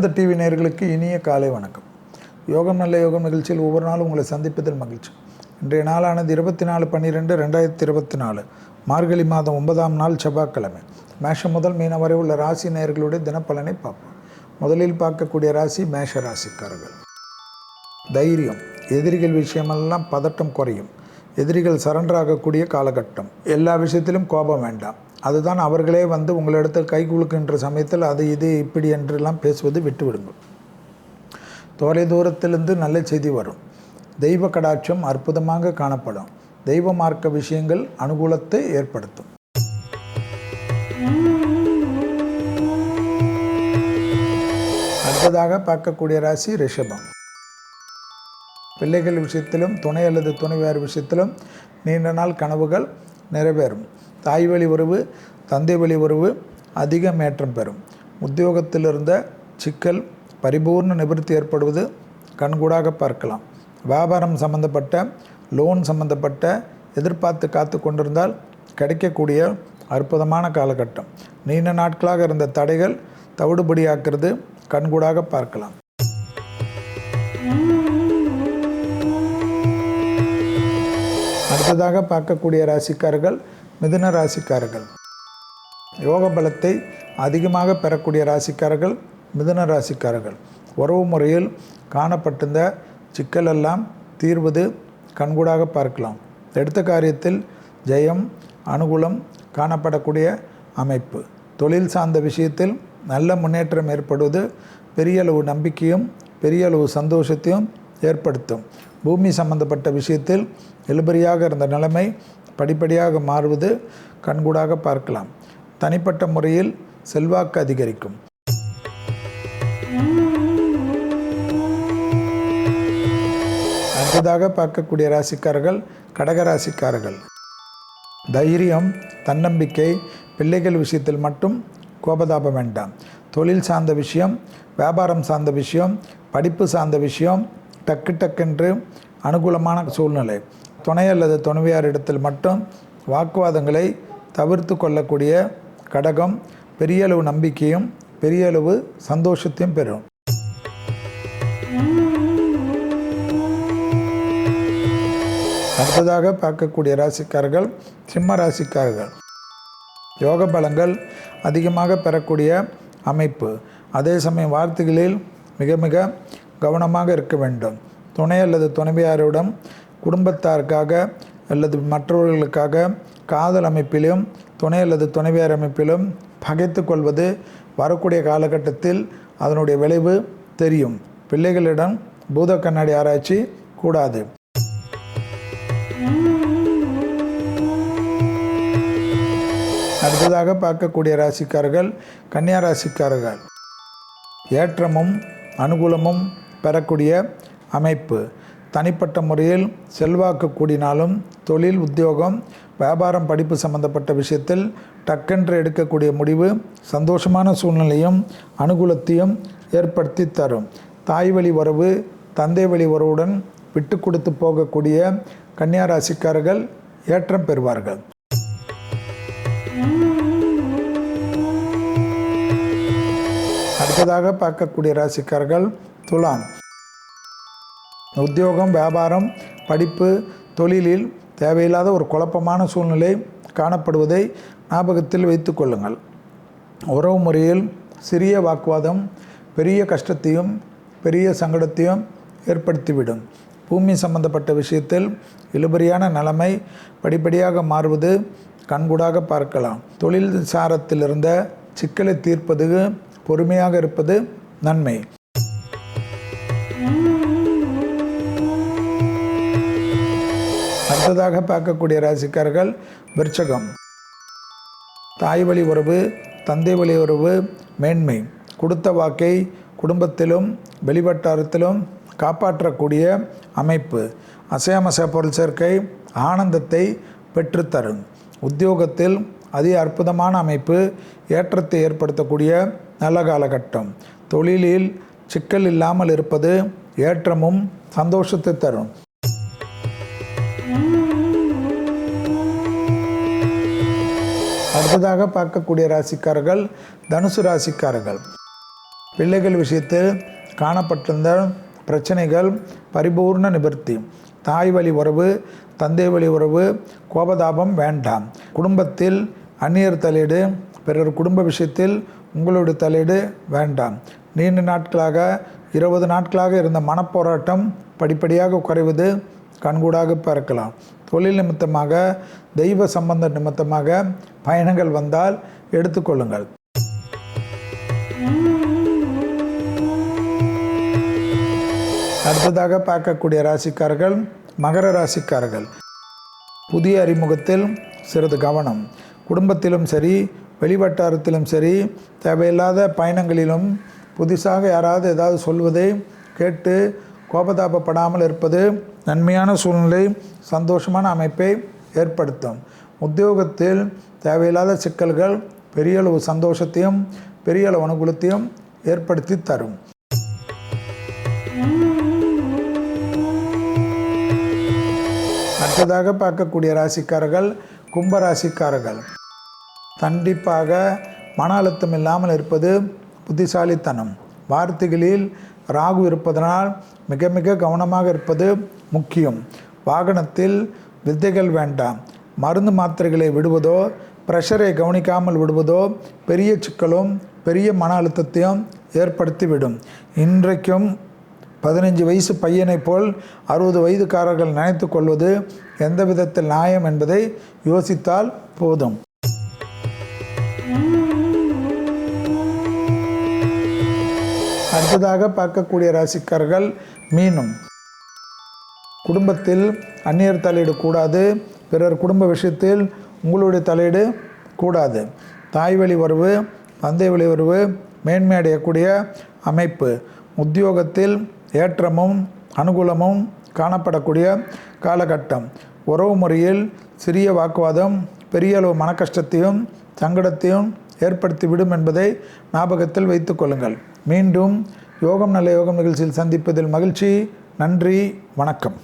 வேந்த TV நேர்களுக்கு இனிய காலை வணக்கம். யோகம் நல்ல யோகம் நிகழ்ச்சியில் ஒவ்வொரு நாளும் உங்களை சந்திப்பதில் மகிழ்ச்சி. இன்றைய நாளானது இருபத்தி நாலு பன்னிரெண்டு ரெண்டாயிரத்தி இருபத்தி நாலு மார்கழி மாதம் ஒன்பதாம் நாள் செவ்வாய்க்கிழமை. மேஷம் முதல் மீன வரை உள்ள ராசி நேர்களுடைய தினப்பலனை பார்ப்போம். முதலில் பார்க்கக்கூடிய ராசி மேஷ ராசிக்காரர்கள். தைரியம் எதிரிகள் விஷயமெல்லாம் பதட்டம் குறையும். எதிரிகள் சரண்டர் ஆகக்கூடிய காலகட்டம். எல்லா விஷயத்திலும் கோபம் வேண்டாம். அதுதான் அவர்களே வந்து உங்களிடத்தில் கை குலுக்கின்ற சமயத்தில் அது இது இப்படி என்றெல்லாம் பேசுவது விட்டுவிடுங்கள். தொலை தூரத்திலிருந்து நல்ல செய்தி வரும். தெய்வ கடாட்சம் அற்புதமாக காணப்படும். தெய்வ மார்க்க விஷயங்கள் அனுகூலத்தை ஏற்படுத்தும். அடுத்ததாக பார்க்கக்கூடிய ராசி ரிஷபம். பிள்ளைகள் விஷயத்திலும் துணை அல்லது துணைவியார் விஷயத்திலும் நீண்ட நாள் கனவுகள் நிறைவேறும். தாய் வழி உறவு தந்தை வழி உறவு அதிக மேற்றம் பெறும். உத்தியோகத்தில் இருந்த சிக்கல் பரிபூர்ண நிவர்த்தி ஏற்படுவது கண்கூடாக பார்க்கலாம். வியாபாரம் சம்பந்தப்பட்ட லோன் சம்பந்தப்பட்ட எதிர்பார்த்து காத்து கொண்டிருந்தால் கிடைக்கக்கூடிய அற்புதமான காலகட்டம். நீண்ட நாட்களாக இருந்த தடைகள் தவிடுபடியாக்குறது கண்கூடாக பார்க்கலாம். அடுத்ததாக பார்க்கக்கூடிய ராசிக்காரர்கள் மிதுன ராசிக்காரர்கள். யோக பலத்தை அதிகமாக பெறக்கூடிய ராசிக்காரர்கள் மிதுன ராசிக்காரர்கள். உறவு முறையில் காணப்பட்டிருந்த சிக்கலெல்லாம் தீர்வது கண்கூடாக பார்க்கலாம். எடுத்த காரியத்தில் ஜெயம் அனுகூலம் காணப்படக்கூடிய அமைப்பு. தொழில் சார்ந்த விஷயத்தில் நல்ல முன்னேற்றம் ஏற்படுவது பெரிய அளவு நம்பிக்கையும் பெரிய அளவு சந்தோஷத்தையும் ஏற்படுத்தும். பூமி சம்பந்தப்பட்ட விஷயத்தில் இழுபறியாக இருந்த நிலைமை படிப்படியாக மாறுவது கண்கூடாக பார்க்கலாம். தனிப்பட்ட முறையில் செல்வாக்கு அதிகரிக்கும். அடுத்ததாக பார்க்கக்கூடிய ராசிக்காரர்கள் கடக ராசிக்காரர்கள். தைரியம் தன்னம்பிக்கை பிள்ளைகள் விஷயத்தில் மட்டும் கோபதாபம் வேண்டாம். தொழில் சார்ந்த விஷயம் வியாபாரம் சார்ந்த விஷயம் படிப்பு சார்ந்த விஷயம் டக்கு டக்கென்று அனுகூலமான சூழ்நிலை. துணை அல்லது துணைவியார் இடத்தில் மட்டும் வாக்குவாதங்களை தவிர்த்து கொள்ளக்கூடிய கடகம் பெரிய அளவு நம்பிக்கையும் பெரிய அளவு சந்தோஷத்தையும் பெறும். அடுத்ததாக பார்க்கக்கூடிய ராசிக்காரர்கள் சிம்ம ராசிக்காரர்கள். யோக பலங்கள் அதிகமாக பெறக்கூடிய அமைப்பு. அதே சமயம் வார்த்தைகளில் மிக மிக கவனமாக இருக்க வேண்டும். துணை அல்லது துணைவியாரிடம் குடும்பத்தாருக்காக அல்லது மற்றவர்களுக்காக காதல் அமைப்பிலும் துணை அல்லது துணைவியார் அமைப்பிலும் பகைத்து கொள்வது வரக்கூடிய காலகட்டத்தில் அதனுடைய விளைவு தெரியும். பிள்ளைகளிடம் பூத கண்ணாடி ஆராய்ச்சி கூடாது. அடுத்ததாக பார்க்கக்கூடிய ராசிக்காரர்கள் கன்னியா ராசிக்காரர்கள். ஏற்றமும் அனுகூலமும் பெறக்கூடிய அமைப்பு. தனிப்பட்ட முறையில் செல்வாக்கு கூடினாலும் தொழில் உத்தியோகம் வியாபாரம் படிப்பு சம்பந்தப்பட்ட விஷயத்தில் டக்கென்று எடுக்கக்கூடிய முடிவு சந்தோஷமான சூழ்நிலையும் அனுகூலத்தையும் ஏற்படுத்தி தரும். தாய் வழி உறவு தந்தை வழி உறவுடன் விட்டு கொடுத்து போகக்கூடிய கன்னியா ராசிக்காரர்கள் ஏற்றம் பெறுவார்கள். அடுத்ததாக பார்க்கக்கூடிய ராசிக்காரர்கள் துலாம். உத்தியோகம் வியாபாரம் படிப்பு தொழிலில் தேவையில்லாத ஒரு குழப்பமான சூழ்நிலை காணப்படுவதை ஞாபகத்தில் வைத்து கொள்ளுங்கள். உறவு முறையில் சிறிய வாக்குவாதம் பெரிய கஷ்டத்தையும் பெரிய சங்கடத்தையும் ஏற்படுத்திவிடும். பூமி சம்பந்தப்பட்ட விஷயத்தில் இழுபறியான நிலைமை படிப்படியாக மாறுவது கண்கூடாக பார்க்கலாம். தொழில் சாரத்தில் இருந்த சிக்கலை தீர்ப்பது பொறுமையாக இருப்பது நன்மை. அடுத்ததாக பார்க்கக்கூடிய ராசிக்கார்கள் விருச்சகம். தாய் வழி உறவு தந்தை வழி உறவு மேன்மை. கொடுத்த வாக்கை குடும்பத்திலும் வெளிவட்டாரத்திலும் காப்பாற்றக்கூடிய அமைப்பு. அசையாமச பொருள் சேர்க்கை ஆனந்தத்தை பெற்றுத்தரும். உத்தியோகத்தில் அதி அற்புதமான அமைப்பு ஏற்றத்தை ஏற்படுத்தக்கூடிய நல்ல காலகட்டம். தொழிலில் சிக்கல் இல்லாமல் இருப்பது ஏற்றமும் சந்தோஷத்தை தரும். அடுத்ததாக பார்க்கக்கூடிய ராசிக்காரர்கள் தனுசு ராசிக்காரர்கள். பிள்ளைகள் விஷயத்தில் காணப்பட்டிருந்த பிரச்சனைகள் பரிபூர்ண நிவர்த்தி. தாய் வழி உறவு தந்தை வழி உறவு கோபதாபம் வேண்டாம். குடும்பத்தில் அந்நியர் தலையீடு பிறர் குடும்ப விஷயத்தில் உங்களுடைய தலையீடு வேண்டாம். நீண்ட நாட்களாக இருபது நாட்களாக இருந்த மனப்போராட்டம் படிப்படியாக குறைவது கண்கூடாக பார்க்கலாம் தொழில் நிமித்தமாக தெய்வ சம்பந்த நிமித்தமாக பயணங்கள் வந்தால் எடுத்துக்கொள்ளுங்கள் அடுத்ததாக பார்க்கக்கூடிய ராசிக்காரர்கள் மகர ராசிக்காரர்கள். புதிய அறிமுகத்தில் சிறிது கவனம். குடும்பத்திலும் சரி வெளிவட்டாரத்திலும் சரி தேவையில்லாத பயணங்களிலும் புதுசாக யாராவது ஏதாவது சொல்வதை கேட்டு கோபதாபப்படாமல் இருப்பது நன்மையான சூழ்நிலை சந்தோஷமான அமைப்பை ஏற்படுத்தும். உத்தியோகத்தில் தேவையில்லாத சிக்கல்கள் பெரிய அளவு சந்தோஷத்தையும் பெரிய அளவு அனுகூலத்தையும் ஏற்படுத்தி தரும். அடுத்ததாக பார்க்கக்கூடிய ராசிக்காரர்கள் கும்ப ராசிக்காரர்கள். கண்டிப்பாக மன அழுத்தம் இல்லாமல் இருப்பது புத்திசாலித்தனம். வார்த்தைகளில் ராகு இருப்பதனால் மிக மிக கவனமாக இருப்பது முக்கியம். வாகனத்தில் வித்தைகள் வேண்டாம். மருந்து மாத்திரைகளை விடுவதோ ப்ரெஷரை கவனிக்காமல் விடுவதோ பெரிய சிக்கலும் பெரிய மன அழுத்தத்தையும் ஏற்படுத்திவிடும். இன்றைக்கும் பதினஞ்சு வயசு பையனைப் போல் அறுபது வயதுக்காரர்கள் நினைத்து கொள்வது எந்த விதத்தில் நியாயம் என்பதை யோசித்தால் போதும். அடுத்ததாக பார்க்கக்கூடிய ராசிக்காரர்கள் மீனும். குடும்பத்தில் அந்நியர் தலையீடு கூடாது பிறர் குடும்ப விஷயத்தில் உங்களுடைய தலையீடு கூடாது. தாய் வழி உறவு தந்தை வழி உறவு மேன்மை அடையக்கூடிய அமைப்பு. உத்தியோகத்தில் ஏற்றமும் அனுகூலமும் காணப்படக்கூடிய காலகட்டம். உறவு முறையில் சிறிய வாக்குவாதம் பெரிய அளவு மன கஷ்டத்தையும் சங்கடத்தையும் ஏற்படுத்திவிடும் என்பதை ஞாபகத்தில் வைத்துக்கொள்ளுங்கள் மீண்டும் யோகம் நல்ல யோகம் நிகழ்ச்சியில் சந்திப்பதில் மகிழ்ச்சி. நன்றி வணக்கம்.